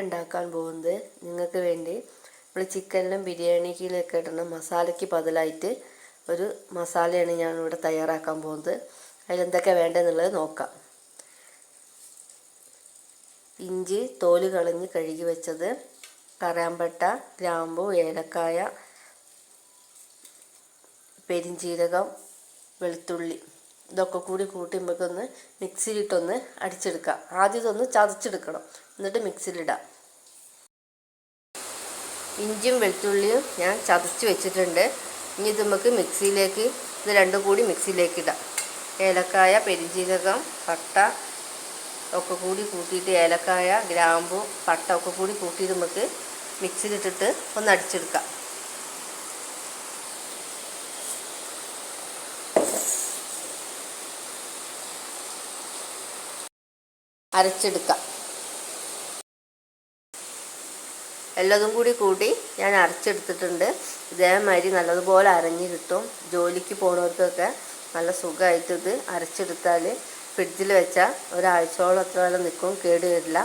ഉണ്ടാക്കാൻ പോകുന്നത് നിങ്ങൾക്ക് വേണ്ടി. നമ്മൾ ചിക്കനിലും ബിരിയാണിക്കിലൊക്കെ ഇടുന്ന മസാലയ്ക്ക് ബദലായിട്ട് ഒരു മസാലയാണ് ഞാൻ ഇവിടെ തയ്യാറാക്കാൻ പോകുന്നത്. അതിലെന്തൊക്കെ വേണ്ടതെന്നുള്ളത് നോക്കാം. ഇഞ്ചി തോൽ കളഞ്ഞ് കഴുകി വെച്ചത്. കറാമ്പട്ട ഗ്രാമ്പു ഏലക്കായ പെരിഞ്ചീരകം വെളുത്തുള്ളി. ഇതൊക്കെ കൂടി കൂട്ടി നമുക്കൊന്ന് മിക്സിയിലിട്ടൊന്ന് അടിച്ചെടുക്കാം. ആദ്യം ഇതൊന്ന് ചതച്ചെടുക്കണം. എന്നിട്ട് മിക്സിയിലിടാം. ഇഞ്ചിയും വെളുത്തുള്ളിയും ഞാൻ ചതച്ച് വെച്ചിട്ടുണ്ട്. ഇനി ഇത് നമുക്ക് മിക്സിയിലേക്ക് ഇത് രണ്ടും കൂടി മിക്സിയിലേക്ക് ഇടാം. ഏലക്കായ പെരിഞ്ചീരകം പട്ട ഒക്കെ കൂടി കൂട്ടിയിട്ട് ഏലക്കായ ഗ്രാമ്പു പട്ട ഒക്കെ കൂടി കൂട്ടിയിട്ട് നമുക്ക് മിക്സിയിലിട്ടിട്ട് ഒന്ന് അടിച്ചെടുക്കാം. അരച്ചെടുക്കാം. എല്ലതും കൂടി കൂടി ഞാൻ അരച്ചെടുത്തിട്ടുണ്ട്. ഇതേമാതിരി നല്ലതുപോലെ അരഞ്ഞു കിട്ടും. ജോലിക്ക് പോണവർക്കൊക്കെ നല്ല സുഖമായിട്ട് ഇത് അരച്ചെടുത്താൽ ഫ്രിഡ്ജിൽ വെച്ചാൽ ഒരാഴ്ചയോളം എത്ര കാലം നിൽക്കും കേട് വരില്ല.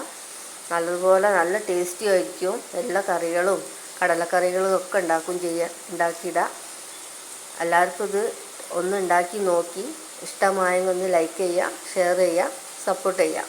നല്ലതുപോലെ നല്ല ടേസ്റ്റി ആയിരിക്കും. എല്ലാ കറികളും കടലക്കറികളും ഒക്കെ ഉണ്ടാക്കും ചെയ്യാം ഉണ്ടാക്കിയിടാം. എല്ലാവർക്കും ഇത് ഒന്ന് ഉണ്ടാക്കി നോക്കി. ഇഷ്ടമായെങ്കിൽ ഒന്ന് ലൈക്ക് ചെയ്യുക ഷെയർ ചെയ്യുക സപ്പോർട്ട് ചെയ്യുക